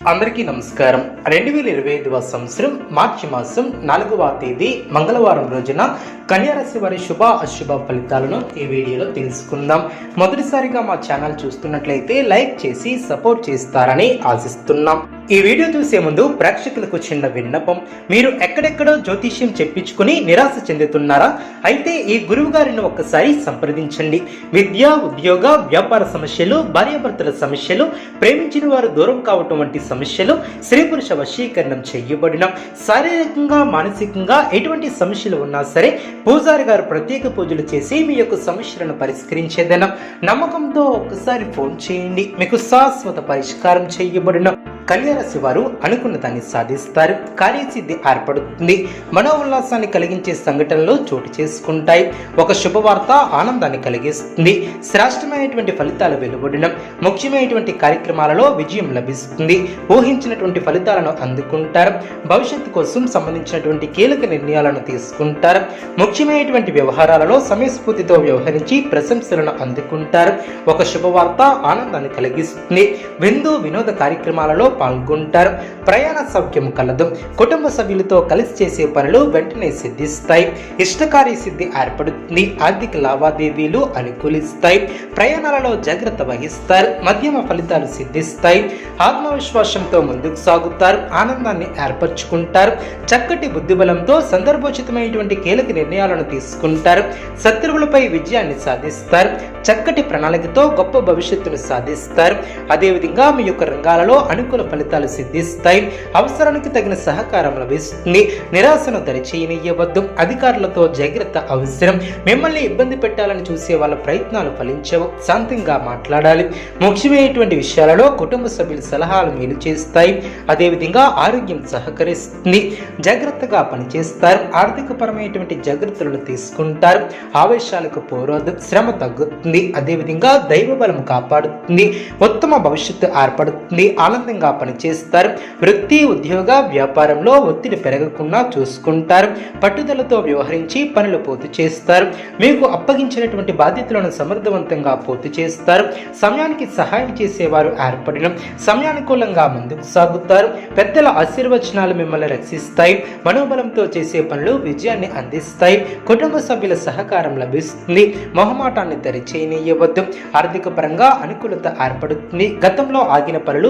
అందరికీ నమస్కారం. రెండు వేల ఇరవై ఐదవ సంవత్సరం మార్చి మాసం నాలుగవ తేదీ మంగళవారం రోజున కన్యారాశి వారి శుభ అశుభ ఫలితాలను ఈ వీడియోలో తెలుసుకుందాం. మొదటిసారిగా మా ఛానల్ చూస్తున్నట్లయితే లైక్ చేసి సపోర్ట్ చేస్తారని ఆశిస్తున్నాం. ఈ వీడియో చూసే ముందు ప్రేక్షకులకు చిన్న విన్నపం. మీరు ఎక్కడెక్కడో జ్యోతిష్యం చెప్పించుకుని నిరాశ చెందుతున్నారా? అయితే ఈ గురువు గారిని ఒక్కసారి సంప్రదించండి. విద్య ఉద్యోగ వ్యాపార సమస్యలు భార్యాభర్తల సమస్యలు ప్రేమించిన వారు దూరం కావటం వంటి సమస్యలు స్త్రీ పురుష వశీకరణం చేయబడిన. శారీరకంగా మానసికంగా ఎటువంటి సమస్యలు ఉన్నా సరే పూజారి గారు ప్రత్యేక పూజలు చేసి మీ యొక్క సమస్యలను పరిష్కరించేదనం. నమ్మకంతో ఒక్కసారి ఫోన్ చేయండి. మీకు శాశ్వత పరిష్కారం చేయబడిన. కళ్యాణరాశి వారు అనుకున్న దాన్ని సాధిస్తారు. కార్యసిద్ధి ఏర్పడుతుంది. మనోల్లాసాన్ని కలిగించే సంఘటనలు చోటు చేసుకుంటాయి. ఒక శుభవార్త ఆనందాన్ని కలిగిస్తుంది. శ్రేష్టమైనటువంటి ఫలితాలు వెలువడడం ముఖ్యమైనటువంటి కార్యక్రమాలలో విజయం లభిస్తుంది. ఊహించినటువంటి ఫలితాలను అందుకుంటారు. భవిష్యత్తు కోసం సంబంధించినటువంటి కీలక నిర్ణయాలను తీసుకుంటారు. ముఖ్యమైనటువంటి వ్యవహారాలలో సమయస్ఫూర్తితో వ్యవహరించి ప్రశంసలను అందుకుంటారు. ఒక శుభవార్త ఆనందాన్ని కలిగిస్తుంది. విందు వినోద కార్యక్రమాలలో పాల్గొంటారు. ప్రయాణ సౌఖ్యం కలదు. కుటుంబ సభ్యులతో కలిసి చేసే పనులు వెంటనే సిద్ధిస్తాయి. ఇష్టకార్య సిద్ధి ఏర్పడుతుంది. ఆర్థిక లావాదేవీలు అనుకూలిస్తాయి. ప్రయాణాలలో జాగ్రత్త వహిస్తారు. మధ్యమ ఫలితాలు సిద్ధిస్తాయి. ఆత్మవిశ్వాసంతో ముందుకు సాగుతారు. ఆనందాన్ని ఏర్పరచుకుంటారు. చక్కటి బుద్ధిబలంతో సందర్భోచితమైనటువంటి కీలక నిర్ణయాలను తీసుకుంటారు. శత్రువులపై విజయాన్ని సాధిస్తారు. చక్కటి ప్రణాళికతో గొప్ప భవిష్యత్తును సాధిస్తారు. అదేవిధంగా మీ యొక్క రంగాలలో అనుకూల ఫలితాలు సిద్ధిస్తాయి. అవసరానికి తగిన సహకారం లభిస్తుంది. నిరాశను దరిచేయనివ్వద్దు అధికారులతో జాగ్రత్త అవసరం. మిమ్మల్ని ఇబ్బంది పెట్టాలని చూసే వాళ్ళ ప్రయత్నాలు ఫలించవు. శాంతంగా మాట్లాడాలి. ముఖ్యమైనటువంటి విషయాలలో కుటుంబ సభ్యుల సలహాలు మేలు చేస్తాయి. అదేవిధంగా ఆరోగ్యం సహకరిస్తుంది. జాగ్రత్తగా పనిచేస్తారు. ఆర్థికపరమైనటువంటి జాగ్రత్తలను తీసుకుంటారు. ఆవేశాలకు పోరాదు శ్రమ తగ్గుతుంది. అదేవిధంగా దైవ బలం కాపాడుతుంది. ఉత్తమ భవిష్యత్తు ఏర్పడుతుంది. ఆనందంగా పనిచేస్తారు వృత్తి ఉద్యోగ వ్యాపారంలో ఒత్తిడి పెరగకుండా చూసుకుంటారు. పట్టుదలతో వ్యవహరించి పనులు పూర్తి చేస్తారు. మీకు అప్పగించినటువంటి బాధ్యతలను సమర్థవంతంగా పూర్తి చేస్తారు. సమయానికి సహాయం చేసేవారు ఏర్పడిన సమయానుకూలంగా ముందుకు సాగుతారు. పెద్దల ఆశీర్వచనాలు మిమ్మల్ని రక్షిస్తాయి. మనోబలంతో చేసే పనులు విజయాన్ని అందిస్తాయి. కుటుంబ సభ్యుల సహకారం లభిస్తుంది. మొహమాటాన్ని తెరిచేయనివ్వద్దు ఆర్థిక పరంగా అనుకూలత ఏర్పడుతుంది. గతంలో ఆగిన పనులు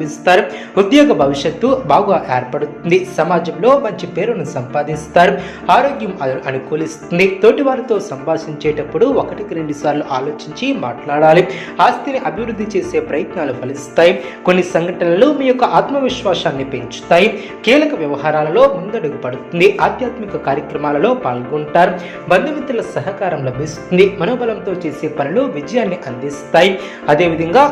ప్రారంభిస్తారు ఉద్యోగ భవిష్యత్తు బాగా ఏర్పడుతుంది. సమాజంలో మంచి పేరును సంపాదిస్తారు. ఆరోగ్యం అనుకూలిస్తుంది. తోటి వారితో సంభాషించేటప్పుడు ఒకటికి రెండు సార్లు ఆలోచించి మాట్లాడాలి. ఆస్తిని అభివృద్ధి చేసే ప్రయత్నాలు ఫలిస్తాయి. కొన్ని సంఘటనలు మీ యొక్క ఆత్మవిశ్వాసాన్ని పెంచుతాయి. కీలక వ్యవహారాలలో ముందడుగు పడుతుంది. ఆధ్యాత్మిక కార్యక్రమాలలో పాల్గొంటారు. బంధుమిత్రుల సహకారం లభిస్తుంది. మనోబలంతో చేసే పనులు విజయాన్ని అందిస్తాయి. అదేవిధంగా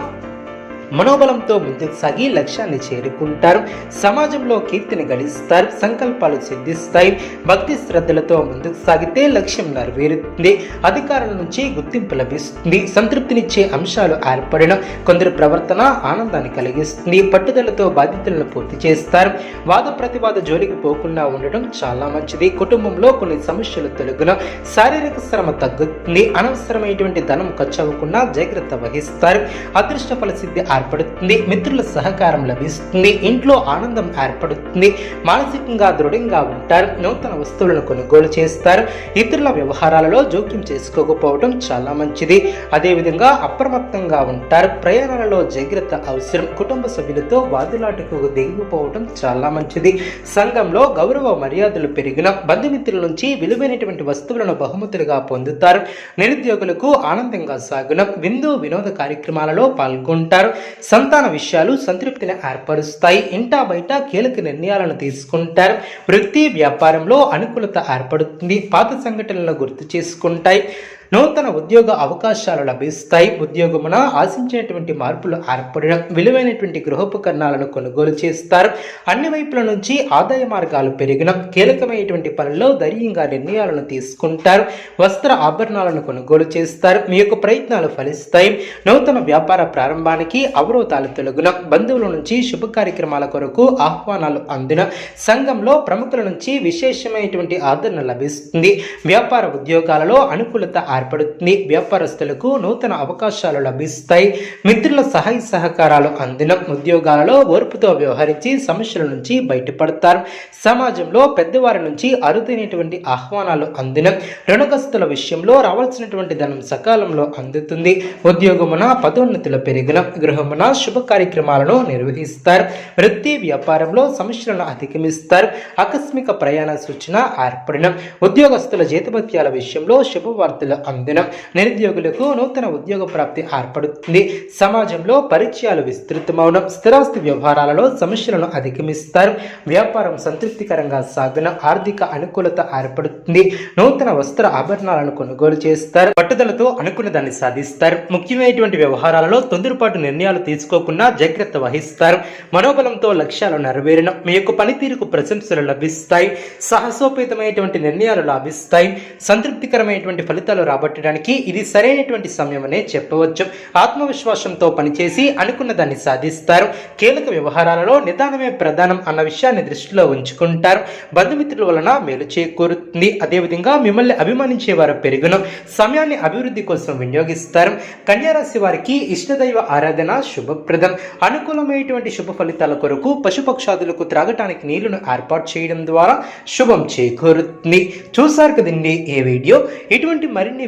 మనోబలంతో ముందుకు సాగి లక్ష్యాన్ని చేరుకుంటారు. సమాజంలో కీర్తిని గడిస్తారు సంకల్పాలు సిద్ధిస్తాయి. భక్తి శ్రద్ధలతో ముందుకు సాగితే లక్ష్యం నెరవేరుతుంది. అధికారుల నుంచి గుర్తింపు లభిస్తుంది. సంతృప్తినిచ్చే అంశాలు ఏర్పడిన కొందరు ప్రవర్తన ఆనందాన్ని కలిగిస్తుంది. పట్టుదలతో బాధ్యతలను పూర్తి చేస్తారు. వాద ప్రతివాద జోలికి పోకుండా ఉండడం చాలా మంచిది. కుటుంబంలో కొన్ని సమస్యలు తొలగిన శారీరక శ్రమ తగ్గుతుంది. అనవసరమైనటువంటి ధనం ఖర్చు అవ్వకుండా జాగ్రత్త వహిస్తారు. అదృష్ట ఫలసిద్ధి ఏర్పడుతుంది మిత్రుల సహకారం లభిస్తుంది ఇంట్లో ఆనందం ఏర్పడుతుంది మానసికంగా దృఢంగా ఉంటారు నూతన వస్తువులను కొనుగోలు చేస్తారు ఇతరుల వ్యవహారాలలో జోక్యం చేసుకోకపోవడం చాలా మంచిది. అదేవిధంగా అప్రమత్తంగా ఉంటారు ప్రయాణాలలో జాగ్రత్త అవసరం కుటుంబ సభ్యులతో వాదులాటకు దిగిపోవడం చాలా మంచిది. సంఘంలో గౌరవ మర్యాదలు పెరిగిన బంధుమిత్రుల నుంచి విలువైనటువంటి వస్తువులను బహుమతులుగా పొందుతారు నిరుద్యోగులకు ఆనందంగా సాగున విందు వినోద కార్యక్రమాలలో పాల్గొంటారు సంతాన విషయాలు సంతృప్తిని ఏర్పరుస్తాయి. ఇంటా బయట కీలక నిర్ణయాలను తీసుకుంటారు. వృత్తి వ్యాపారంలో అనుకూలత ఏర్పడుతుంది. పాత సంఘటనలను గుర్తు చేసుకుంటాయి. నూతన ఉద్యోగ అవకాశాలు లభిస్తాయి. ఉద్యోగమున ఆశించినటువంటి మార్పులు ఏర్పడిన విలువైనటువంటి గృహోపకరణాలను కొనుగోలు చేస్తారు. అన్ని వైపుల నుంచి ఆదాయ మార్గాలు పెరిగిన కీలకమైనటువంటి పనుల్లో ధైర్యంగా నిర్ణయాలను తీసుకుంటారు. వస్త్ర ఆభరణాలను కొనుగోలు చేస్తారు. మీ యొక్క ప్రయత్నాలు ఫలిస్తాయి. నూతన వ్యాపార ప్రారంభానికి అవరోధాలు తొలగున బంధువుల నుంచి శుభ కార్యక్రమాల కొరకు ఆహ్వానాలు అందిన సంఘంలో ప్రముఖుల నుంచి విశేషమైనటువంటి ఆదరణ లభిస్తుంది. వ్యాపార ఉద్యోగాలలో అనుకూలత ఏర్పడుతుంది. వ్యాపారస్తులకు నూతన అవకాశాలు లభిస్తాయి. మిత్రుల సహాయ సహకారాలు అందిన. ఉద్యోగాలలో ఓర్పుతో వ్యవహరించి సమస్యల నుంచి బయటపడతారు. సమాజంలో పెద్దవారి నుంచి అరుదైనటువంటి ఆహ్వానాలు అందిన. రుణగస్తుల విషయంలో రావాల్సినటువంటి ధనం సకాలంలో అందుతుంది. ఉద్యోగమున పదోన్నతులు పెరిగిన. గృహమున శుభ కార్యక్రమాలను నిర్వహిస్తారు. వృత్తి వ్యాపారంలో సమస్యలను అధిగమిస్తారు. ఆకస్మిక ప్రయాణ సూచన ఏర్పడిన. ఉద్యోగస్తుల జీతభత్యాల విషయంలో శుభవార్తలు అందిన నిరుద్యోగులకు నూతన ఉద్యోగ ప్రాప్తి ఏర్పడుతుంది. సమాజంలో పరిచయాలు విస్తృతమవడం స్థిరాస్తి వ్యవహారాలలో సమస్యలను అధిగమిస్తారు. వ్యాపారం సంతృప్తికరంగా సాగిన ఆర్థిక అనుకూలత ఏర్పడుతుంది. నూతన వస్త్ర ఆభరణాలను కొనుగోలు చేస్తారు. పట్టుదలతో అనుకున్న దాన్ని సాధిస్తారు. ముఖ్యమైనటువంటి వ్యవహారాలలో తొందరపాటు నిర్ణయాలు తీసుకోకుండా జాగ్రత్త వహిస్తారు. మనోబలంతో లక్ష్యాలు నెరవేరడం మీ యొక్క పనితీరుకు ప్రశంసలు లభిస్తాయి. సాహసోపేతమైనటువంటి నిర్ణయాలు లాభిస్తాయి. సంతృప్తికరమైనటువంటి ఫలితాలు రాబట్టడానికి ఇది సరైనటువంటి సమయమనే చెప్పవచ్చు. ఆత్మవిశ్వాసంతో పనిచేసి అనుకున్న దాన్ని సాధిస్తారు. కీలక వ్యవహారాలలో నిదానమే ప్రధానం అన్న విషయాన్ని దృష్టిలో ఉంచుకుంటారు. బంధుమిత్రుల వలన మేలు చేకూరుతుంది. అదేవిధంగా మిమ్మల్ని అభిమానించే వారు పెరుగును. సమయాన్ని అభివృద్ధి కోసం వినియోగిస్తారు. కన్యారాశి వారికి ఇష్టదైవ ఆరాధన శుభప్రదం. అనుకూలమైనటువంటి శుభ ఫలితాల కొరకు పశుపక్షాదులకు త్రాగటానికి నీళ్ళను ఏర్పాటు చేయడం ద్వారా శుభం చేకూరుతుంది. చూసారు కదండి ఏ వీడియో? ఇటువంటి మరిన్ని